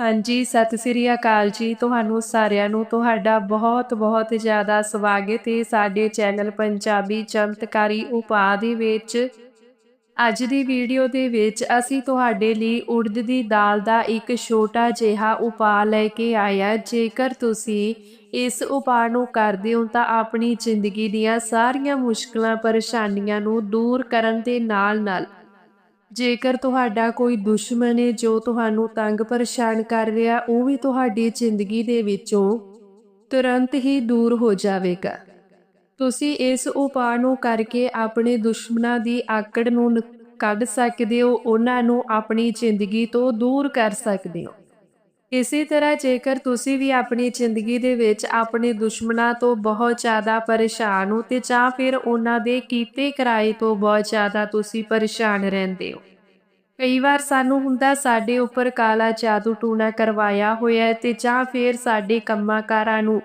ਹਾਂਜੀ, ਸਤਿ ਸ੍ਰੀ ਅਕਾਲ ਜੀ। ਤੁਹਾਨੂੰ ਸਾਰਿਆਂ ਨੂੰ ਤੁਹਾਡਾ ਬਹੁਤ ਬਹੁਤ ਜ਼ਿਆਦਾ ਸਵਾਗਤ ਹੈ ਸਾਡੇ ਚੈਨਲ ਪੰਜਾਬੀ ਚਮਤਕਾਰੀ ਉਪਾਅ ਦੇ ਵਿੱਚ। ਅੱਜ ਦੀ ਵੀਡੀਓ ਦੇ ਵਿੱਚ ਅਸੀਂ ਤੁਹਾਡੇ ਲਈ ਉੜਦ ਦੀ ਦਾਲ ਦਾ ਇੱਕ ਛੋਟਾ ਜਿਹਾ ਉਪਾਅ ਲੈ ਕੇ ਆਇਆ। ਜੇਕਰ ਤੁਸੀਂ ਇਸ ਉਪਾਅ ਨੂੰ ਕਰਦੇ ਹੋ ਤਾਂ ਆਪਣੀ ਜ਼ਿੰਦਗੀ ਦੀਆਂ ਸਾਰੀਆਂ ਮੁਸ਼ਕਲਾਂ, ਪਰੇਸ਼ਾਨੀਆਂ ਨੂੰ ਦੂਰ ਕਰਨ ਦੇ ਨਾਲ-ਨਾਲ ਜੇਕਰ ਤੁਹਾਡਾ ਕੋਈ ਦੁਸ਼ਮਣ ਹੈ ਜੋ ਤੁਹਾਨੂੰ ਤੰਗ ਪਰੇਸ਼ਾਨ ਕਰ ਰਿਹਾ, ਉਹ ਵੀ ਤੁਹਾਡੀ ਜ਼ਿੰਦਗੀ ਦੇ ਵਿੱਚੋਂ ਤੁਰੰਤ ਹੀ ਦੂਰ ਹੋ ਜਾਵੇਗਾ। ਤੁਸੀਂ ਇਸ ਉਪਾਅ ਨੂੰ ਕਰਕੇ ਆਪਣੇ ਦੁਸ਼ਮਣਾਂ ਦੀ ਆਕੜ ਨੂੰ, ਕੱਢ ਸਕਦੇ ਹੋ, ਉਹਨਾਂ ਨੂੰ ਆਪਣੀ ਜ਼ਿੰਦਗੀ ਤੋਂ ਦੂਰ ਕਰ ਸਕਦੇ ਹੋ। ਇਸੇ ਤਰ੍ਹਾਂ ਜੇਕਰ ਤੁਸੀਂ ਵੀ ਆਪਣੀ ਜ਼ਿੰਦਗੀ ਦੇ ਵਿੱਚ ਆਪਣੇ ਦੁਸ਼ਮਣਾਂ ਤੋਂ ਬਹੁਤ ਜ਼ਿਆਦਾ ਪਰੇਸ਼ਾਨ ਹੋ ਤੇ ਜਾਂ ਫਿਰ ਉਹਨਾਂ ਦੇ ਕੀਤੇ ਕਰਾਏ ਤੋਂ ਬਹੁਤ ਜ਼ਿਆਦਾ ਤੁਸੀਂ ਪਰੇਸ਼ਾਨ ਰਹਿੰਦੇ ਹੋ ਕਈ ਵਾਰ ਸਾਨੂੰ ਹੁੰਦਾ ਸਾਡੇ ਉੱਪਰ ਕਾਲਾ ਜਾਦੂ ਟੂਣਾ ਕਰਵਾਇਆ ਹੋਇਆ ਹੈ ਤੇ ਜਾਂ ਫਿਰ ਸਾਡੇ ਕੰਮਾਂ ਕਾਰਾਂ ਨੂੰ,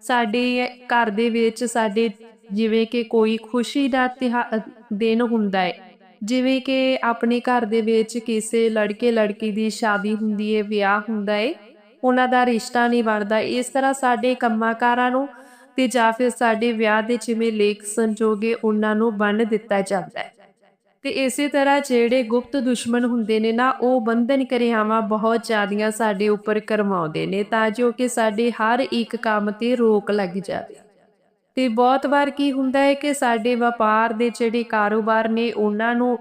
ਸਾਡੇ ਘਰ ਦੇ ਵਿੱਚ ਸਾਡੇ ਜਿਵੇਂ ਕਿ ਕੋਈ ਖੁਸ਼ੀ ਦਾ ਤਿਹਾ- ਦਿਨ ਹੁੰਦਾ ਹੈ। ਜਿਵੇਂ ਕਿ ਆਪਣੇ ਘਰ ਦੇ ਵਿੱਚ ਕਿਸੇ ਲੜਕੇ ਲੜਕੀ ਦੀ ਸ਼ਾਦੀ ਹੁੰਦੀ ਹੈ, ਵਿਆਹ ਹੁੰਦਾ ਹੈ, ਉਹਨਾਂ ਦਾ ਰਿਸ਼ਤਾ ਨਹੀਂ ਬਣਦਾ। ਇਸ ਤਰ੍ਹਾਂ ਸਾਡੇ ਕੰਮਾਂ ਕਾਰਾਂ ਨੂੰ ਤੇ ਜਾਂ ਫਿਰ ਸਾਡੇ ਵਿਆਹ ਦੇ ਜਿਵੇਂ ਲੇਖ ਸੰਜੋਗੇ ਉਹਨਾਂ ਨੂੰ ਬੰਨ ਦਿੱਤਾ ਜਾਂਦਾ ਹੈ। ਤੇ ਇਸੇ ਤਰ੍ਹਾਂ ਜਿਹੜੇ ਗੁਪਤ ਦੁਸ਼ਮਣ ਹੁੰਦੇ ਨੇ ਨਾ, ਉਹ ਬੰਧਨ ਕਿਰਿਆਵਾਂ ਬਹੁਤ ਜ਼ਿਆਦੀਆਂ ਸਾਡੇ ਉੱਪਰ ਕਰਵਾਉਂਦੇ ਨੇ ਤਾਂ ਜੋ ਕਿ ਸਾਡੇ ਹਰ ਇੱਕ ਕੰਮ ਤੇ ਰੋਕ ਲੱਗ ਜਾਵੇ। ਤੇ ਬਹੁਤ ਵਾਰ ਕੀ ਹੁੰਦਾ ਹੈ ਕਿ ਸਾਡੇ ਵਪਾਰ ਦੇ ਜਿਹੜੇ ਕਾਰੋਬਾਰ ਨੇ, ਉਹਨਾਂ ਨੂੰ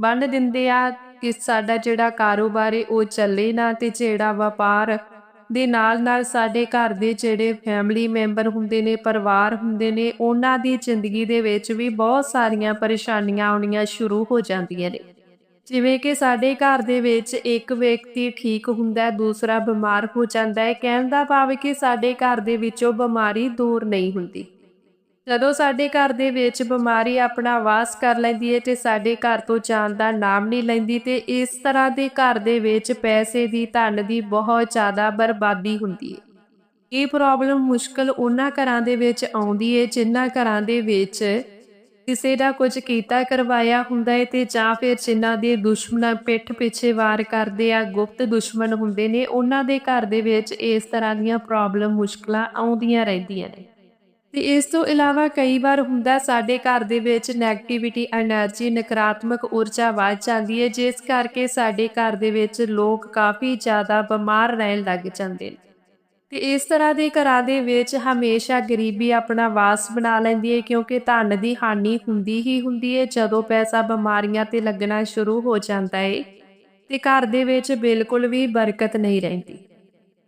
ਬੰਨ ਦਿੰਦੇ ਆ ਕਿ ਸਾਡਾ ਜਿਹੜਾ ਕਾਰੋਬਾਰ ਹੈ ਉਹ ਚੱਲੇ ਨਾ ਤੇ ਜਿਹੜਾ ਵਪਾਰ ਦੇ ਨਾਲ ਨਾਲ ਸਾਡੇ ਘਰ ਦੇ ਜਿਹੜੇ ਫੈਮਿਲੀ ਮੈਂਬਰ ਹੁੰਦੇ ਨੇ, ਪਰਿਵਾਰ ਹੁੰਦੇ ਨੇ, ਉਹਨਾਂ ਦੀ ਜ਼ਿੰਦਗੀ ਦੇ ਵਿੱਚ ਵੀ ਬਹੁਤ ਸਾਰੀਆਂ ਪਰੇਸ਼ਾਨੀਆਂ ਆਉਣੀਆਂ ਸ਼ੁਰੂ ਹੋ ਜਾਂਦੀਆਂ ਨੇ। ਜਿਵੇਂ ਕਿ ਸਾਡੇ ਘਰ ਦੇ ਵਿੱਚ ਇੱਕ ਵਿਅਕਤੀ ਠੀਕ ਹੁੰਦਾ ਦੂਸਰਾ ਬਿਮਾਰ ਹੋ ਜਾਂਦਾ ਹੈ। ਕਹਿਣ ਦਾ ਭਾਵ ਕਿ ਸਾਡੇ ਘਰ ਦੇ ਵਿੱਚੋਂ ਬਿਮਾਰੀ ਦੂਰ ਨਹੀਂ ਹੁੰਦੀ। ਜਦੋਂ ਸਾਡੇ ਘਰ ਦੇ ਵਿੱਚ ਬਿਮਾਰੀ ਆਪਣਾ ਵਾਸ ਕਰ ਲੈਂਦੀ ਹੈ ਤੇ ਸਾਡੇ ਘਰ ਤੋਂ ਜਾਣ ਦਾ ਨਾਮ ਨਹੀਂ ਲੈਂਦੀ ਤੇ ਇਸ ਤਰ੍ਹਾਂ ਦੇ ਘਰ ਦੇ ਵਿੱਚ ਪੈਸੇ ਦੀ, ਧਨ ਦੀ ਬਹੁਤ ਜ਼ਿਆਦਾ ਬਰਬਾਦੀ ਹੁੰਦੀ ਹੈ ਇਹ ਪ੍ਰੋਬਲਮ ਮੁਸ਼ਕਲ ਉਹਨਾਂ ਘਰਾਂ ਦੇ ਵਿੱਚ ਆਉਂਦੀ ਹੈ ਜਿਨ੍ਹਾਂ ਘਰਾਂ ਦੇ ਵਿੱਚ ਕਿਸੇ ਦਾ ਕੁਝ ਕੀਤਾ ਕਰਵਾਇਆ ਹੁੰਦਾ ਹੈ ਤੇ ਜਾਂ ਫਿਰ ਜਿਨ੍ਹਾਂ ਦੇ ਦੁਸ਼ਮਣ ਪਿੱਠ ਪਿੱਛੇ ਵਾਰ ਕਰਦੇ ਆ, ਗੁਪਤ ਦੁਸ਼ਮਣ ਹੁੰਦੇ ਨੇ, ਉਹਨਾਂ ਦੇ ਘਰ ਦੇ ਵਿੱਚ ਇਸ ਤਰ੍ਹਾਂ ਦੀਆਂ ਪ੍ਰੋਬਲਮ ਮੁਸ਼ਕਲਾਂ ਆਉਂਦੀਆਂ ਰਹਿੰਦੀਆਂ ਨੇ। ਤੇ ਇਸ ਤੋਂ ਇਲਾਵਾ ਕਈ ਵਾਰ ਹੁੰਦਾ ਸਾਡੇ ਘਰ ਦੇ ਵਿੱਚ 네ਗੇਟਿਵਿਟੀ એનર્ਜੀ ਨਕਾਰਾਤਮਕ ਊਰਜਾ ਵੱਧ ਜਾਂਦੀ ਹੈ, ਜਿਸ ਕਰਕੇ ਸਾਡੇ ਘਰ ਦੇ ਵਿੱਚ ਲੋਕ ਕਾਫੀ ਜ਼ਿਆਦਾ ਬਿਮਾਰ ਰਹਿਣ ਲੱਗ ਜਾਂਦੇ ਨੇ। ਤੇ ਇਸ ਤਰ੍ਹਾਂ ਦੇ ਘਰਾਂ ਦੇ ਵਿੱਚ ਹਮੇਸ਼ਾ ਗਰੀਬੀ ਆਪਣਾ ਵਾਸ ਬਣਾ ਲੈਂਦੀ ਹੈ, ਕਿਉਂਕਿ ਧਨ ਦੀ ਹਾਨੀ ਹੁੰਦੀ ਹੀ ਹੁੰਦੀ ਹੈ, ਜਦੋਂ ਪੈਸਾ ਬਿਮਾਰੀਆਂ ਤੇ ਲੱਗਣਾ ਸ਼ੁਰੂ ਹੋ ਜਾਂਦਾ ਹੈ ਤੇ ਘਰ ਦੇ ਵਿੱਚ ਬਿਲਕੁਲ ਵੀ ਬਰਕਤ ਨਹੀਂ ਰਹਿੰਦੀ।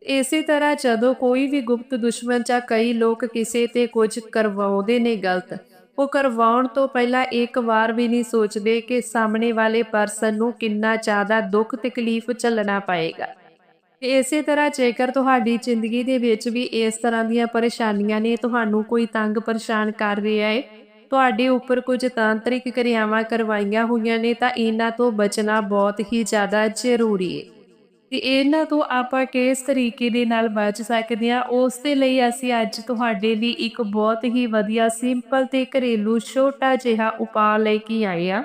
ਇਸੇ ਤਰ੍ਹਾਂ ਜਦੋਂ ਕੋਈ ਵੀ ਗੁਪਤ ਦੁਸ਼ਮਣ ਜਾਂ ਕਈ ਲੋਕ ਕਿਸੇ ਤੇ ਕੁਝ ਕਰਵਾਉਂਦੇ ਨੇ ਗਲਤ, ਉਹ ਕਰਵਾਉਣ ਤੋਂ ਪਹਿਲਾਂ ਇੱਕ ਵਾਰ ਵੀ ਨਹੀਂ ਸੋਚਦੇ ਕਿ ਸਾਹਮਣੇ ਵਾਲੇ ਪਰਸਨ ਨੂੰ ਕਿੰਨਾ ਜ਼ਿਆਦਾ ਦੁੱਖ ਤਕਲੀਫ ਝੱਲਣਾ ਪਏਗਾ। ਇਸੇ ਤਰ੍ਹਾਂ ਜੇਕਰ ਤੁਹਾਡੀ ਜ਼ਿੰਦਗੀ ਦੇ ਵਿੱਚ ਵੀ ਇਸ ਤਰ੍ਹਾਂ ਦੀਆਂ ਪਰੇਸ਼ਾਨੀਆਂ ਨੇ, ਤੁਹਾਨੂੰ ਕੋਈ ਤੰਗ ਪਰੇਸ਼ਾਨ ਕਰ ਰਿਹਾ ਹੈ ਤੁਹਾਡੇ ਉੱਪਰ ਕੁਝ ਤਾਂਤਰਿਕ ਕਿਰਿਆਵਾਂ ਕਰਵਾਈਆਂ ਹੋਈਆਂ ਨੇ, ਤਾਂ ਇਹਨਾਂ ਤੋਂ ਬਚਣਾ ਬਹੁਤ ਹੀ ਜ਼ਿਆਦਾ ਜ਼ਰੂਰੀ ਹੈ ਤੇ ਇਹਨਾਂ ਤੋਂ ਆਪਾਂ ਕਿਸ ਤਰੀਕੇ ਦੇ ਨਾਲ ਬਚ ਸਕਦੇ ਹਾਂ, ਉਸ ਦੇ ਲਈ ਅਸੀਂ ਅੱਜ ਤੁਹਾਡੇ ਲਈ ਇੱਕ ਬਹੁਤ ਹੀ ਵਧੀਆ, ਸਿੰਪਲ ਤੇ ਘਰੇਲੂ ਛੋਟਾ ਜਿਹਾ ਉਪਾਅ ਲੈ ਕੇ ਆਏ ਆ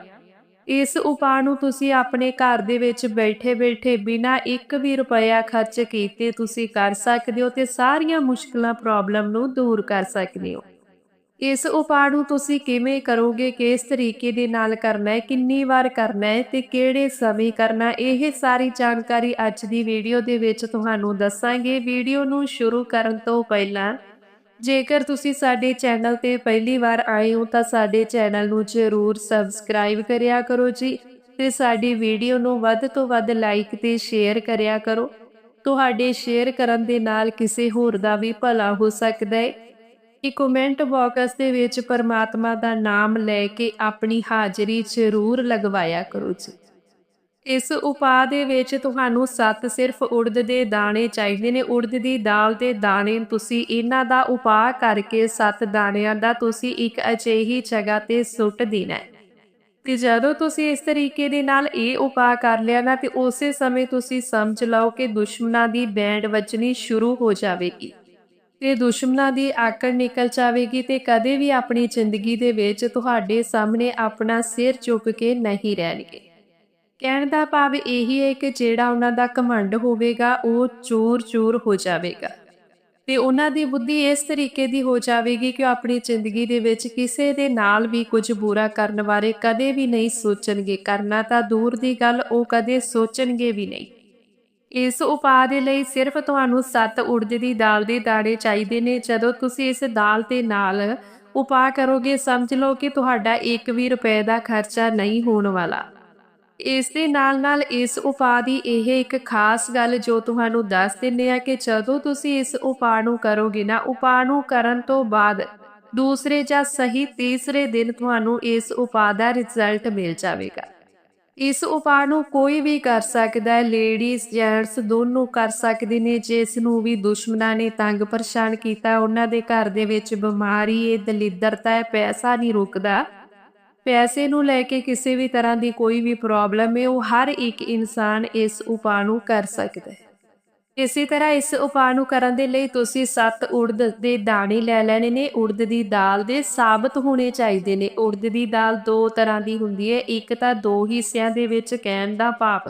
ਇਸ ਉਪਾਅ ਨੂੰ ਤੁਸੀਂ ਆਪਣੇ ਘਰ ਦੇ ਵਿੱਚ ਬੈਠੇ-ਬੈਠੇ ਬਿਨਾਂ ਇੱਕ ਵੀ ਰੁਪਇਆ ਖਰਚ ਕੀਤੇ ਤੁਸੀਂ ਕਰ ਸਕਦੇ ਹੋ ਤੇ ਸਾਰੀਆਂ ਮੁਸ਼ਕਲਾਂ, ਪ੍ਰੋਬਲਮ ਨੂੰ ਦੂਰ ਕਰ ਸਕਦੇ ਹੋ। ਇਸ ਉਪਾਅ ਨੂੰ ਤੁਸੀਂ ਕਿਵੇਂ ਕਰੋਗੇ? ਕਿਸ ਤਰੀਕੇ ਦੇ ਨਾਲ ਕਰਨਾ ਹੈ? ਕਿੰਨੀ ਵਾਰ ਕਰਨਾ ਹੈ? ਤੇ ਕਿਹੜੇ ਸਮੇਂ ਕਰਨਾ ਇਹ ਸਾਰੀ ਜਾਣਕਾਰੀ ਅੱਜ ਦੀ ਵੀਡੀਓ ਦੇ ਵਿੱਚ ਤੁਹਾਨੂੰ ਦੱਸਾਂਗੇ। ਵੀਡੀਓ ਨੂੰ ਸ਼ੁਰੂ ਕਰਨ ਤੋਂ ਪਹਿਲਾਂ ਜੇਕਰ ਤੁਸੀਂ ਸਾਡੇ ਚੈਨਲ ਤੇ ਪਹਿਲੀ ਵਾਰ ਆਏ ਹੋ, ਤਾਂ ਸਾਡੇ ਚੈਨਲ ਨੂੰ ਜ਼ਰੂਰ ਸਬਸਕ੍ਰਾਈਬ ਕਰਿਆ ਕਰੋ ਜੀ ਤੇ ਸਾਡੀ ਵੀਡੀਓ ਨੂੰ ਵੱਧ ਤੋਂ ਵੱਧ ਲਾਈਕ ਤੇ ਸ਼ੇਅਰ ਕਰਿਆ ਕਰੋ। ਤੁਹਾਡੇ ਸ਼ੇਅਰ ਕਰਨ ਦੇ ਨਾਲ ਕਿਸੇ ਹੋਰ ਦਾ ਵੀ ਭਲਾ ਹੋ ਸਕਦਾ ਹੈ। ਕਿ ਕਮੈਂਟ ਬਾਕਸ ਦੇ ਵਿੱਚ ਪਰਮਾਤਮਾ ਦਾ ਨਾਮ ਲੈ ਕੇ ਆਪਣੀ ਹਾਜ਼ਰੀ ਜ਼ਰੂਰ ਲਗਵਾਇਆ ਕਰੋ ਜੀ। ਇਸ ਉਪਾਅ ਦੇ ਵਿੱਚ ਤੁਹਾਨੂੰ ਸੱਤ ਸਿਰਫ ਉੜਦ ਦੇ ਦਾਣੇ ਚਾਹੀਦੇ ਨੇ। ਉੜਦ ਦੀ ਦਾਲ ਦੇ ਦਾਣੇ ਤੁਸੀਂ ਇਹਨਾਂ ਦਾ ਉਪਾਅ ਕਰਕੇ ਸੱਤ ਦਾਣਿਆਂ ਦਾ ਤੁਸੀਂ ਇੱਕ ਅਜਿਹੀ ਜਗ੍ਹਾ ਤੇ ਸੁੱਟ ਦੇਣਾ ਹੈ। ਤੇ ਜਦੋਂ ਤੁਸੀਂ ਇਸ ਤਰੀਕੇ ਦੇ ਨਾਲ ਇਹ ਉਪਾਅ ਕਰ ਲਿਆ ਨਾ, ਤੇ ਉਸੇ ਸਮੇਂ ਤੁਸੀਂ ਸਮਝ ਲਓ ਕਿ ਦੁਸ਼ਮਣਾਂ ਦੀ ਬੈਂਡ ਵੱਜਣੀ ਸ਼ੁਰੂ ਹੋ ਜਾਵੇਗੀ। ਤੇ ਦੁਸ਼ਮਣਾਂ ਦੀ ਆਕੜ ਨਿਕਲ ਜਾਵੇਗੀ ਤੇ ਕਦੇ ਵੀ ਆਪਣੀ ਜ਼ਿੰਦਗੀ ਦੇ ਵਿੱਚ ਤੁਹਾਡੇ ਸਾਹਮਣੇ ਆਪਣਾ ਸਿਰ ਚੁੱਕ ਕੇ ਨਹੀਂ ਰਹਿਣਗੇ। ਕਹਿਣ ਦਾ ਭਾਵ ਇਹੀ ਹੈ ਕਿ ਜਿਹੜਾ ਉਹਨਾਂ ਦਾ ਘਮੰਡ ਹੋਵੇਗਾ, ਉਹ ਚੂਰ-ਚੂਰ ਹੋ ਜਾਵੇਗਾ। ਤੇ ਉਹਨਾਂ ਦੀ ਬੁੱਧੀ ਇਸ ਤਰੀਕੇ ਦੀ ਹੋ ਜਾਵੇਗੀ ਕਿ ਉਹ ਆਪਣੀ ਜ਼ਿੰਦਗੀ ਦੇ ਵਿੱਚ ਕਿਸੇ ਦੇ ਨਾਲ ਵੀ ਕੁਝ ਬੁਰਾ ਕਰਨ ਬਾਰੇ ਕਦੇ ਵੀ ਨਹੀਂ ਸੋਚਣਗੇ। ਕਰਨਾ ਤਾਂ ਦੂਰ ਦੀ ਗੱਲ, ਉਹ ਕਦੇ ਸੋਚਣਗੇ ਵੀ ਨਹੀਂ। ਇਸ ਉਪਾਅ ਦੇ ਲਈ ਸਿਰਫ ਤੁਹਾਨੂੰ 7 ਉੜਦ ਦੀ ਦਾਲ ਦੇ ਦਾਣੇ ਚਾਹੀਦੇ ਨੇ। ਜਦੋਂ ਤੁਸੀਂ ਇਸ ਦਾਲ ਦੇ ਨਾਲ ਉਪਾਅ ਕਰੋਗੇ, ਸਮਝ ਲਓ ਕਿ ਤੁਹਾਡਾ 1 ਵੀ ਰੁਪਏ ਦਾ ਖਰਚਾ ਨਹੀਂ ਹੋਣ ਵਾਲਾ। ਇਸ ਦੇ ਨਾਲ ਨਾਲ ਇਸ ਉਪਾਅ ਦੀ ਇਹ ਇੱਕ ਖਾਸ ਗੱਲ ਜੋ ਤੁਹਾਨੂੰ ਦੱਸ ਦਿੰਨੇ ਆ ਕਿ ਜਦੋਂ ਤੁਸੀਂ ਇਸ ਉਪਾਅ ਨੂੰ ਕਰੋਗੇ ਨਾ, ਉਪਾਅ ਨੂੰ ਕਰਨ ਤੋਂ ਬਾਅਦ ਦੂਸਰੇ ਜਾਂ ਸਹੀ ਤੀਸਰੇ ਦਿਨ ਤੁਹਾਨੂੰ ਇਸ ਉਪਾਅ ਦਾ ਰਿਜ਼ਲਟ ਮਿਲ ਜਾਵੇਗਾ। ਇਸ ਉਪਾਅ ਨੂੰ ਕੋਈ ਵੀ ਕਰ ਸਕਦਾ ਹੈ। ਲੇਡੀਜ਼, ਜੈਂਟਸ ਦੋਨੋਂ ਕਰ ਸਕਦੇ ਨੇ। ਜਿਸ ਨੂੰ ਵੀ ਦੁਸ਼ਮਣਾਂ ਨੇ ਤੰਗ ਪਰੇਸ਼ਾਨ ਕੀਤਾ, ਉਹਨਾਂ ਦੇ ਘਰ ਦੇ ਵਿੱਚ ਬਿਮਾਰੀ ਹੈ, ਦਲਿੱਦਰਤਾ ਹੈ, ਪੈਸਾ ਨਹੀਂ ਰੁਕਦਾ। ਪੈਸੇ ਨੂੰ ਲੈ ਕੇ ਕਿਸੇ ਵੀ ਤਰ੍ਹਾਂ ਦੀ ਕੋਈ ਵੀ ਪ੍ਰੋਬਲਮ ਹੈ, ਉਹ ਹਰ ਇੱਕ ਇਨਸਾਨ ਇਸ ਉਪਾਅ ਨੂੰ ਕਰ ਸਕਦਾ ਹੈ। ਇਸੇ ਤਰ੍ਹਾਂ ਇਸ ਉਪਾਅ ਨੂੰ ਕਰਨ ਦੇ ਲਈ ਤੁਸੀਂ 7 ਉੜਦ ਦੇ ਦਾਣੇ ਲੈ ਲੈਣੇ ਨੇ। ਉੜਦ ਦੀ ਦਾਲ ਦੇ ਸਾਬਤ ਹੋਣੇ ਚਾਹੀਦੇ ਨੇ। ਉੜਦ ਦੀ ਦਾਲ ਦੋ ਤਰ੍ਹਾਂ ਦੀ ਹੁੰਦੀ ਹੈ। ਇੱਕ ਤਾਂ ਦੋ ਹਿੱਸਿਆਂ ਦੇ ਵਿੱਚ ਕਹਿਣ ਦਾ ਭਾਵ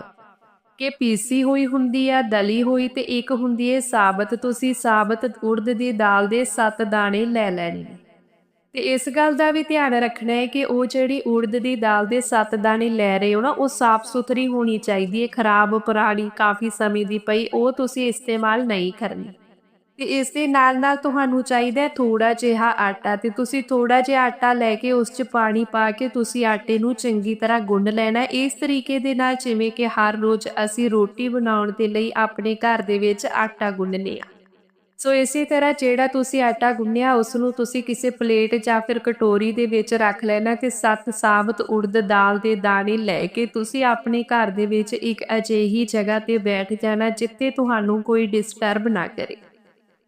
ਕਿ ਪੀਸੀ ਹੋਈ ਹੁੰਦੀ ਆ, ਦਲੀ ਹੋਈ ਤੇ ਇੱਕ ਹੁੰਦੀ ਹੈ ਸਾਬਤ। ਤੁਸੀਂ ਸਾਬਤ ਉੜਦ ਦੀ ਦਾਲ ਦੇ 7 ਦਾਣੇ ਲੈ ਲੈਣੇ ਨੇ। ਤੇ ਇਸ ਗੱਲ ਦਾ ਵੀ ਧਿਆਨ ਰੱਖਣਾ ਹੈ ਕਿ ਉਹ ਜਿਹੜੀ ਉੜਦ ਦੀ ਦਾਲ ਦੇ ਸੱਤ ਦਾਣੇ ਲੈ ਰਹੇ ਹੋ ਨਾ, ਉਹ ਸਾਫ਼ ਸੁਥਰੀ ਹੋਣੀ ਚਾਹੀਦੀ ਹੈ, ਖਰਾਬ ਪੁਰਾਣੀ ਕਾਫੀ ਸਮੇਂ ਦੀ ਪਈ, ਉਹ ਤੁਸੀਂ ਇਸਤੇਮਾਲ ਨਹੀਂ ਕਰਨੀ। ਤੇ ਇਸ ਦੇ ਨਾਲ ਨਾਲ ਤੁਹਾਨੂੰ ਚਾਹੀਦਾ ਹੈ ਥੋੜਾ ਜਿਹਾ ਆਟਾ ਤੇ ਤੁਸੀਂ ਥੋੜਾ ਜਿਹਾ ਆਟਾ ਲੈ ਕੇ ਉਸ 'ਚ ਪਾਣੀ ਪਾ ਕੇ ਤੁਸੀਂ ਆਟੇ ਨੂੰ ਚੰਗੀ ਤਰ੍ਹਾਂ ਗੁੰਨ ਲੈਣਾ ਇਸ ਤਰੀਕੇ ਦੇ ਨਾਲ ਜਿਵੇਂ ਕਿ ਹਰ ਰੋਜ਼ ਅਸੀਂ ਰੋਟੀ ਬਣਾਉਣ ਦੇ ਲਈ ਆਪਣੇ ਘਰ ਦੇ ਵਿੱਚ ਆਟਾ ਗੁੰਨਨੇ ਆ। ਸੋ ਇਸੇ ਤਰ੍ਹਾਂ ਜਿਹੜਾ ਤੁਸੀਂ ਆਟਾ ਗੁੰਨਿਆ ਉਸ ਨੂੰ ਤੁਸੀਂ ਕਿਸੇ ਪਲੇਟ ਜਾਂ ਫਿਰ ਕਟੋਰੀ ਦੇ ਵਿੱਚ ਰੱਖ ਲੈਣਾ ਤੇ ਸੱਤ ਸਾਬਤ ਉੜਦ ਦਾਲ ਦੇ ਦਾਣੇ ਲੈ ਕੇ ਤੁਸੀਂ ਆਪਣੇ ਘਰ ਦੇ ਵਿੱਚ ਇੱਕ ਅਜਿਹੀ ਜਗ੍ਹਾ ਤੇ ਬੈਠ ਜਾਣਾ ਜਿੱਥੇ ਤੁਹਾਨੂੰ ਕੋਈ ਡਿਸਟਰਬ ਨਾ ਕਰੇ।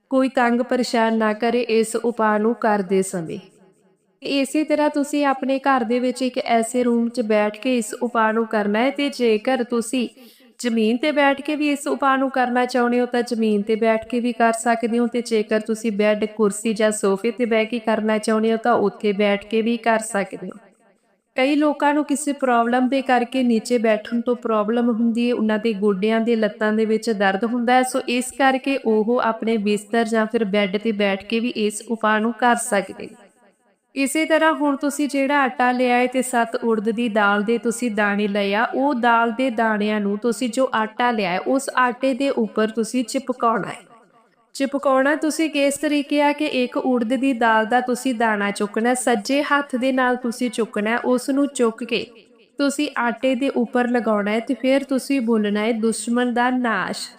ਕੋਈ ਤੰਗ ਪਰੇਸ਼ਾਨ ਨਾ ਕਰੇ ਇਸ ਉਪਾਅ ਨੂੰ ਕਰਦੇ ਸਮੇਂ। ਇਸੇ ਤਰ੍ਹਾਂ ਤੁਸੀਂ ਆਪਣੇ ਘਰ ਦੇ ਵਿੱਚ ਇੱਕ ਐਸੇ ਰੂਮ 'ਚ ਬੈਠ ਕੇ ਇਸ ਉਪਾਅ ਨੂੰ ਕਰਨਾ ਹੈ ਤੇ ਜੇਕਰ ਤੁਸੀਂ ਜ਼ਮੀਨ ਤੇ ਬੈਠ ਕੇ ਵੀ ਇਸ ਉਪਾਅ ਨੂੰ ਕਰਨਾ ਚਾਹੁੰਦੇ ਹੋ ਤਾਂ ਜ਼ਮੀਨ ਤੇ ਬੈਠ ਕੇ ਵੀ ਕਰ ਸਕਦੇ ਹੋ ਤੇ ਜੇਕਰ ਤੁਸੀਂ ਬੈੱਡ, ਕੁਰਸੀ ਜਾਂ ਸੋਫੇ ਤੇ ਬਹਿ ਕੇ ਕਰਨਾ ਚਾਹੁੰਦੇ ਹੋ ਤਾਂ ਉੱਥੇ ਬੈਠ ਕੇ ਵੀ ਕਰ ਸਕਦੇ ਹੋ। ਕਈ ਲੋਕਾਂ ਨੂੰ ਕਿਸੇ ਪ੍ਰੋਬਲਮ ਦੇ ਕਰਕੇ ਨੀਚੇ ਬੈਠਣ ਤੋਂ ਪ੍ਰੋਬਲਮ ਹੁੰਦੀ ਹੈ, ਉਹਨਾਂ ਦੇ ਗੋਡਿਆਂ ਦੇ ਲੱਤਾਂ ਦੇ ਵਿੱਚ ਦਰਦ ਹੁੰਦਾ ਹੈ, ਸੋ ਇਸ ਕਰਕੇ ਉਹ ਆਪਣੇ ਬਿਸਤਰ ਜਾਂ ਫਿਰ ਬੈੱਡ ਤੇ ਬੈਠ ਕੇ ਵੀ ਇਸ ਉਪਾਅ ਨੂੰ ਕਰ ਸਕਦੇ ਨੇ। ਇਸੇ ਤਰ੍ਹਾਂ ਹੁਣ ਤੁਸੀਂ ਜਿਹੜਾ ਆਟਾ ਲਿਆ ਹੈ ਤੇ ਸੱਤ ਉੜਦ ਦੀ ਦਾਲ ਦੇ ਤੁਸੀਂ ਦਾਣੇ ਲਿਆ ਉਹ ਦਾਲ ਦੇ ਦਾਣਿਆਂ ਨੂੰ ਤੁਸੀਂ ਜੋ ਆਟਾ ਲਿਆ ਹੈ ਉਸ ਆਟੇ ਦੇ ਉੱਪਰ ਤੁਸੀਂ ਚਿਪਕਾਉਣਾ ਹੈ ਚਿਪਕਾਉਣਾ ਤੁਸੀਂ ਕਿਸ ਤਰੀਕੇ ਆ ਕਿ ਇੱਕ ਉੜਦ ਦੀ ਦਾਲ ਦਾ ਤੁਸੀਂ ਦਾਣਾ ਚੁੱਕਣਾ ਸੱਜੇ ਹੱਥ ਦੇ ਨਾਲ ਤੁਸੀਂ ਚੁੱਕਣਾ ਉਸ ਨੂੰ ਚੁੱਕ ਕੇ ਤੁਸੀਂ ਆਟੇ ਦੇ ਉੱਪਰ ਲਗਾਉਣਾ ਹੈ ਤੇ ਫਿਰ ਤੁਸੀਂ ਬੋਲਣਾ ਹੈ ਦੁਸ਼ਮਣ ਦਾ ਨਾਸ਼।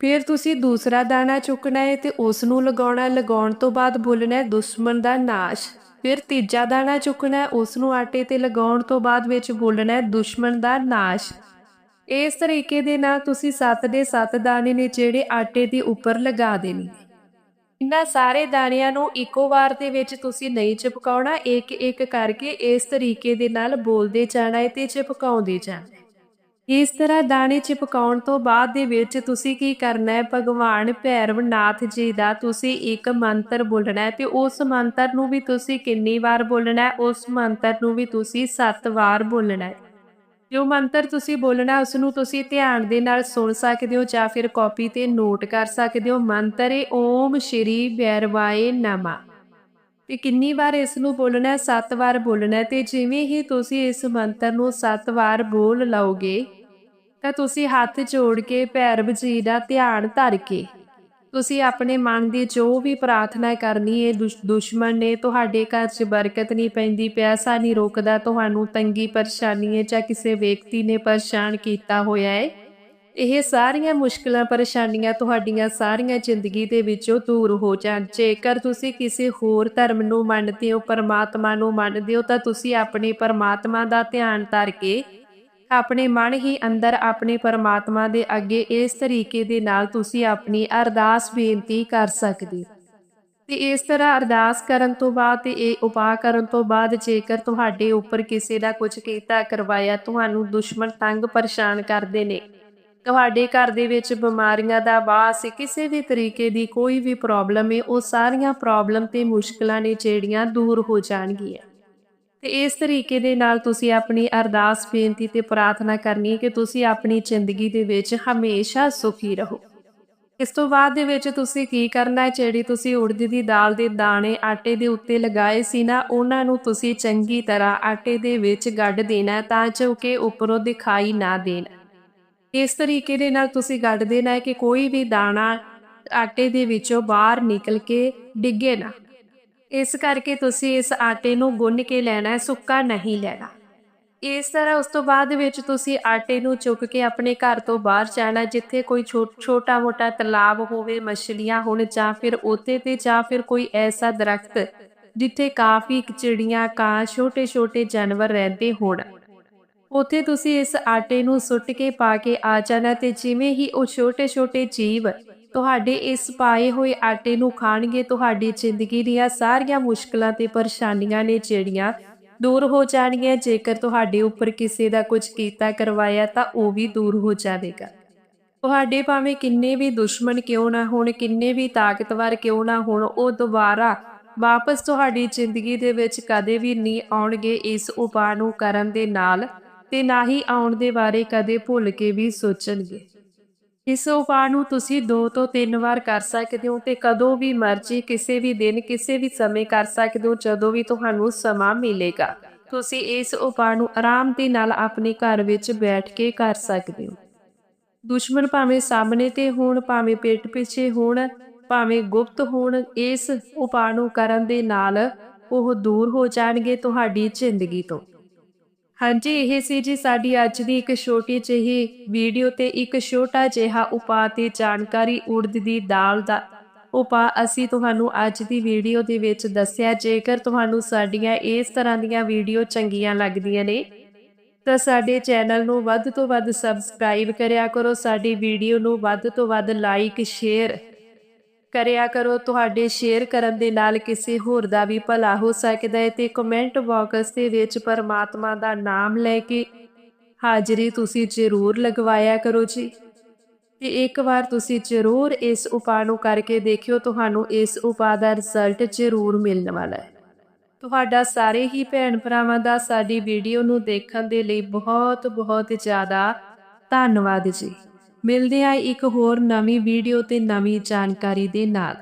ਫਿਰ ਤੁਸੀਂ ਦੂਸਰਾ ਦਾਣਾ ਚੁੱਕਣਾ ਹੈ ਤੇ ਉਸ ਨੂੰ ਲਗਾਉਣਾ ਲਗਾਉਣ ਤੋਂ ਬਾਅਦ ਬੋਲਣਾ ਹੈ ਦੁਸ਼ਮਣ ਦਾ ਨਾਸ਼। ਫਿਰ ਤੀਜਾ ਦਾਣਾ ਚੁੱਕਣਾ ਉਸ ਨੂੰ ਆਟੇ ਤੇ ਲਗਾਉਣ ਤੋਂ ਬਾਅਦ ਵਿੱਚ ਬੋਲਣਾ ਦੁਸ਼ਮਣ ਦਾ ਨਾਸ਼। ਇਸ ਤਰੀਕੇ ਦੇ ਨਾਲ ਤੁਸੀਂ 7 ਦੇ 7 ਦਾਣੇ ਨੇ ਜਿਹੜੇ ਆਟੇ ਦੇ ਉੱਪਰ ਲਗਾ ਦੇਣੇ। ਇਹਨਾਂ ਸਾਰੇ ਦਾਣਿਆਂ ਨੂੰ ਇੱਕੋ ਵਾਰ ਦੇ ਵਿੱਚ ਤੁਸੀਂ ਨਹੀਂ ਚਿਪਕਾਉਣਾ। ਇੱਕ ਇੱਕ ਕਰਕੇ ਇਸ ਤਰੀਕੇ ਦੇ ਨਾਲ ਬੋਲਦੇ ਜਾਣਾ ਹੈ ਤੇ ਚਿਪਕਾਉਂਦੇ ਜਾਣਾ ਇਸ ਤਰ੍ਹਾਂ ਦਾਣੇ ਚਿਪਕਾਉਣ ਤੋਂ ਬਾਅਦ ਦੇ ਵਿੱਚ ਤੁਸੀਂ ਕੀ ਕਰਨਾ ਹੈ? ਭਗਵਾਨ ਭੈਰਵਨਾਥ ਜੀ ਦਾ ਤੁਸੀਂ ਇੱਕ ਮੰਤਰ ਬੋਲਣਾ ਹੈ ਤੇ ਉਸ ਮੰਤਰ ਨੂੰ ਵੀ ਤੁਸੀਂ ਕਿੰਨੀ ਵਾਰ ਬੋਲਣਾ ਹੈ? ਉਸ ਮੰਤਰ ਨੂੰ ਵੀ ਤੁਸੀਂ 7 ਵਾਰ ਬੋਲਣਾ ਹੈ। ਜੋ ਮੰਤਰ ਤੁਸੀਂ ਬੋਲਣਾ ਉਸ ਨੂੰ ਤੁਸੀਂ ਧਿਆਨ ਦੇ ਨਾਲ ਸੁਣ ਸਕਦੇ ਹੋ ਜਾਂ ਫਿਰ ਕਾਪੀ ਤੇ ਨੋਟ ਕਰ ਸਕਦੇ ਹੋ। ਮੰਤਰ ਹੈ, ਓਮ ਸ਼੍ਰੀ ਭੈਰਵਾਏ ਨਮਾ। ਤੇ ਕਿੰਨੀ ਵਾਰ ਇਸ ਨੂੰ ਬੋਲਣਾ ਹੈ? 7 ਵਾਰ ਬੋਲਣਾ ਹੈ ਤੇ ਜਿਵੇਂ ਹੀ ਤੁਸੀਂ ਇਸ ਮੰਤਰ ਨੂੰ 7 ਵਾਰ ਬੋਲ ਲਓਗੇ ਤਾਂ ਤੁਸੀਂ ਹੱਥ ਜੋੜ ਕੇ ਭੈਰਵ ਬਜੀ ਦਾ ਧਿਆਨ ਧਰ ਕੇ, ਤੁਸੀਂ ਆਪਣੇ ਮਨ ਦੀ ਜੋ ਵੀ ਪ੍ਰਾਰਥਨਾ ਕਰਨੀ ਹੈ ਦੁਸ਼ਮਣ ਨੇ, ਤੁਹਾਡੇ ਘਰ 'ਚ ਬਰਕਤ ਨਹੀਂ ਪੈਂਦੀ ਪਿਆਸਾ ਨਹੀਂ ਰੋਕਦਾ, ਤੁਹਾਨੂੰ ਤੰਗੀ ਪਰੇਸ਼ਾਨੀ ਹੈ ਜਾਂ ਕਿਸੇ ਵਿਅਕਤੀ ਨੇ ਪਰੇਸ਼ਾਨ ਕੀਤਾ ਹੋਇਆ ਹੈ ਇਹ ਸਾਰੀਆਂ ਮੁਸ਼ਕਲਾਂ, ਪਰੇਸ਼ਾਨੀਆਂ ਤੁਹਾਡੀਆਂ ਸਾਰੀਆਂ ਜ਼ਿੰਦਗੀ ਦੇ ਵਿੱਚੋਂ ਦੂਰ ਹੋ ਜਾਣ। ਜੇਕਰ ਤੁਸੀਂ ਕਿਸੇ ਹੋਰ ਧਰਮ ਨੂੰ ਮੰਨਦੇ ਹੋ, ਪਰਮਾਤਮਾ ਨੂੰ ਮੰਨਦੇ ਹੋ, ਤਾਂ ਤੁਸੀਂ ਆਪਣੇ ਪਰਮਾਤਮਾ ਦਾ ਧਿਆਨ ਧਰ ਕੇ ਆਪਣੇ ਮਨ ਹੀ ਅੰਦਰ ਆਪਣੇ ਪਰਮਾਤਮਾ ਦੇ ਅੱਗੇ ਇਸ ਤਰੀਕੇ ਦੇ ਨਾਲ ਤੁਸੀਂ ਆਪਣੀ ਅਰਦਾਸ ਬੇਨਤੀ ਕਰ ਸਕਦੇ। ਤੇ ਇਸ ਤਰ੍ਹਾਂ ਅਰਦਾਸ ਕਰਨ ਤੋਂ ਬਾਅਦ ਤੇ ਇਹ ਉਪਾਅ ਕਰਨ ਤੋਂ ਬਾਅਦ ਜੇਕਰ ਤੁਹਾਡੇ ਉੱਪਰ ਕਿਸੇ ਦਾ ਕੁਝ ਕੀਤਾ, ਕਰਵਾਇਆ, ਤੁਹਾਨੂੰ ਦੁਸ਼ਮਣ ਤੰਗ ਪਰੇਸ਼ਾਨ ਕਰਦੇ ਨੇ, ਤੁਹਾਡੇ ਘਰ ਦੇ ਵਿੱਚ ਬਿਮਾਰੀਆਂ ਦਾ ਵਾਸ ਕਿਸੇ ਵੀ ਤਰੀਕੇ ਦੀ ਕੋਈ ਵੀ ਪ੍ਰੋਬਲਮ ਹੈ, ਉਹ ਸਾਰੀਆਂ ਪ੍ਰੋਬਲਮ ਤੇ ਮੁਸ਼ਕਲਾਂ ਨੇ ਜਿਹੜੀਆਂ ਦੂਰ ਹੋ ਜਾਣਗੀਆਂ। ਤੇ ਇਸ ਤਰੀਕੇ ਦੇ ਨਾਲ ਤੁਸੀਂ ਆਪਣੀ ਅਰਦਾਸ, ਬੇਨਤੀ ਤੇ ਪ੍ਰਾਰਥਨਾ ਕਰਨੀ ਹੈ ਕਿ ਤੁਸੀਂ ਆਪਣੀ ਜ਼ਿੰਦਗੀ ਦੇ ਵਿੱਚ ਹਮੇਸ਼ਾ ਸੁਖੀ ਰਹੋ। ਇਸ ਤੋਂ ਬਾਅਦ ਦੇ ਵਿੱਚ ਤੁਸੀਂ ਕੀ ਕਰਨਾ ਹੈ? ਜਿਹੜੀ ਤੁਸੀਂ ਉੜਦ ਦੀ ਦਾਲ ਦੇ ਦਾਣੇ ਆਟੇ ਦੇ ਉੱਤੇ ਲਗਾਏ ਸੀ ਨਾ, ਉਹਨਾਂ ਨੂੰ ਤੁਸੀਂ ਚੰਗੀ ਤਰ੍ਹਾਂ ਆਟੇ ਦੇ ਵਿੱਚ ਗੱਡ ਦੇਣਾ ਤਾਂ ਜੋ ਕਿ ਉੱਪਰੋਂ ਦਿਖਾਈ ਨਾ ਦੇਣ। ਇਸ ਤਰੀਕੇ ਦੇ ਨਾਲ ਤੁਸੀਂ ਗੱਡ ਦੇਣਾ ਹੈ ਕਿ ਕੋਈ ਵੀ ਦਾਣਾ ਆਟੇ ਦੇ ਵਿੱਚੋਂ ਬਾਹਰ ਨਿਕਲ ਕੇ ਡਿੱਗੇ ਨਾ। ਇਸ ਕਰਕੇ ਤੁਸੀਂ ਇਸ ਆਟੇ ਨੂੰ ਗੁੰਨ ਕੇ ਲੈਣਾ ਹੈ ਸੁੱਕਾ ਨਹੀਂ ਲੈਣਾ। ਇਸ ਤਰ੍ਹਾਂ ਉਸ ਤੋਂ ਬਾਅਦ ਵਿੱਚ ਤੁਸੀਂ ਆਟੇ ਨੂੰ ਚੁੱਕ ਕੇ ਆਪਣੇ ਘਰ ਤੋਂ ਬਾਹਰ ਜਾਣਾ, ਜਿੱਥੇ ਕੋਈ ਛੋਟਾ ਮੋਟਾ ਤਲਾਬ ਹੋਵੇ, ਮਛਲੀਆਂ ਹੋਣ ਜਾਂ ਫਿਰ ਉੱਤੇ ਤੇ ਜਾਂ ਫਿਰ ਕੋਈ ਐਸਾ ਦਰਖਤ, ਜਿੱਥੇ ਕਾਫੀ ਚਿੜੀਆਂ ਕਾਂ ਛੋਟੇ ਛੋਟੇ ਜਾਨਵਰ ਰਹਿੰਦੇ ਹੋਣ। ਉੱਥੇ ਤੁਸੀਂ ਇਸ ਆਟੇ ਨੂੰ ਸੁੱਟ ਕੇ ਪਾ ਕੇ ਆ ਜਾਣਾ ਤੇ ਜਿਵੇਂ ਹੀ ਉਹ ਛੋਟੇ ਛੋਟੇ ਜੀਵ ਤੁਹਾਡੇ ਇਸ ਪਾਏ ਹੋਏ ਆਟੇ ਨੂੰ ਖਾਣਗੇ, ਤੁਹਾਡੀ ਜ਼ਿੰਦਗੀ ਦੀਆਂ ਸਾਰੀਆਂ ਮੁਸ਼ਕਲਾਂ ਤੇ ਪਰੇਸ਼ਾਨੀਆਂ ਨੇ ਜਿਹੜੀਆਂ ਦੂਰ ਹੋ ਜਾਣਗੀਆਂ। ਜੇਕਰ ਤੁਹਾਡੇ ਉੱਪਰ ਕਿਸੇ ਦਾ ਕੁਝ ਕੀਤਾ ਕਰਵਾਇਆ, ਤਾਂ ਉਹ ਵੀ ਦੂਰ ਹੋ ਜਾਵੇਗਾ। ਤੁਹਾਡੇ ਭਾਵੇਂ ਕਿੰਨੇ ਵੀ ਦੁਸ਼ਮਣ ਕਿਉਂ ਨਾ ਹੋਣ, ਕਿੰਨੇ ਵੀ ਤਾਕਤਵਰ ਕਿਉਂ ਨਾ ਹੋਣ, ਉਹ ਦੁਬਾਰਾ ਵਾਪਸ ਤੁਹਾਡੀ ਜ਼ਿੰਦਗੀ ਦੇ ਵਿੱਚ ਕਦੇ ਵੀ ਨਹੀਂ ਆਉਣਗੇ। ਇਸ ਉਪਾਅ ਨੂੰ ਕਰਨ ਦੇ ਨਾਲ ਤੇ ਨਾ ਹੀ ਆਉਣ ਦੇ ਬਾਰੇ ਕਦੇ ਭੁੱਲ ਕੇ ਵੀ ਸੋਚਣਗੇ। ਇਸ ਉਪਾਅ ਨੂੰ ਤੁਸੀਂ 2 ਤੋਂ 3 ਵਾਰ ਕਰ ਸਕਦੇ ਹੋ ਤੇ ਕਦੋਂ ਵੀ ਮਰਜ਼ੀ ਕਿਸੇ ਵੀ ਦਿਨ, ਕਿਸੇ ਵੀ ਸਮੇਂ ਕਰ ਸਕਦੇ ਹੋ, ਜਦੋਂ ਵੀ ਤੁਹਾਨੂੰ ਸਮਾਂ ਮਿਲੇਗਾ। ਤੁਸੀਂ ਇਸ ਉਪਾਅ ਨੂੰ ਆਰਾਮ ਦੇ ਨਾਲ ਆਪਣੇ ਘਰ ਵਿੱਚ ਬੈਠ ਕੇ ਕਰ ਸਕਦੇ ਹੋ। ਦੁਸ਼ਮਣ ਭਾਵੇਂ ਸਾਹਮਣੇ ਤੇ ਹੋਣ, ਭਾਵੇਂ ਪੇਟ ਪਿੱਛੇ ਹੋਣ, ਭਾਵੇਂ ਗੁਪਤ ਹੋਣ, ਇਸ ਉਪਾਅ ਨੂੰ ਕਰਨ ਦੇ ਨਾਲ ਉਹ ਦੂਰ ਹੋ ਜਾਣਗੇ ਤੁਹਾਡੀ ਜ਼ਿੰਦਗੀ ਤੋਂ। ਹਾਂਜੀ, ਇਹ ਸੀ ਜੀ ਸਾਡੀ ਅੱਜ ਦੀ ਇੱਕ ਛੋਟੀ ਜਿਹੀ ਵੀਡੀਓ ਤੇ ਇੱਕ ਛੋਟਾ ਜਿਹਾ ਉਪਾਅ ਤੇ ਜਾਣਕਾਰੀ ਉੜਦ ਦੀ ਦਾਲ ਦਾ ਉਪਾਅ ਅਸੀਂ ਤੁਹਾਨੂੰ ਅੱਜ ਦੀ ਵੀਡੀਓ ਦੇ ਵਿੱਚ ਦੱਸਿਆ। ਜੇਕਰ ਤੁਹਾਨੂੰ ਸਾਡੀਆਂ ਇਸ ਤਰ੍ਹਾਂ ਦੀਆਂ ਵੀਡੀਓ ਚੰਗੀਆਂ ਲੱਗਦੀਆਂ ਨੇ, ਤਾਂ ਸਾਡੇ ਚੈਨਲ ਨੂੰ ਵੱਧ ਤੋਂ ਵੱਧ ਸਬਸਕ੍ਰਾਈਬ ਕਰਿਆ ਕਰੋ, ਸਾਡੀ ਵੀਡੀਓ ਨੂੰ ਵੱਧ ਤੋਂ ਵੱਧ ਲਾਈਕ, ਸ਼ੇਅਰ ਕਰਿਆ ਕਰੋ, ਤੁਹਾਡੇ ਸ਼ੇਅਰ ਕਰਨ ਦੇ ਨਾਲ ਕਿਸੇ ਹੋਰ ਦਾ ਵੀ ਭਲਾ ਹੋ ਸਕਦਾ ਹੈ ਤੇ ਕਮੈਂਟ ਬਾਕਸ ਦੇ ਵਿੱਚ ਪਰਮਾਤਮਾ ਦਾ ਨਾਮ ਲੈ ਕੇ ਹਾਜ਼ਰੀ ਤੁਸੀਂ ਜ਼ਰੂਰ ਲਗਵਾਇਆ ਕਰੋ ਜੀ। ਤੇ ਇੱਕ ਵਾਰ ਤੁਸੀਂ ਜ਼ਰੂਰ ਇਸ ਉਪਾਅ ਨੂੰ ਕਰਕੇ ਦੇਖਿਓ, ਤੁਹਾਨੂੰ ਇਸ ਉਪਾਅ ਦਾ ਰਿਜ਼ਲਟ ਜ਼ਰੂਰ ਮਿਲਣ ਵਾਲਾ ਹੈ। ਤੁਹਾਡਾ ਸਾਰੇ ਹੀ ਭੈਣ ਭਰਾਵਾਂ ਦਾ ਸਾਡੀ ਵੀਡੀਓ ਨੂੰ ਦੇਖਣ ਦੇ ਲਈ ਬਹੁਤ ਬਹੁਤ ਜ਼ਿਆਦਾ ਧੰਨਵਾਦ ਜੀ। ਮਿਲਦੇ ਆ ਇੱਕ ਹੋਰ ਨਵੀਂ ਵੀਡੀਓ ਤੇ ਨਵੀਂ ਜਾਣਕਾਰੀ ਦੇ ਨਾਲ।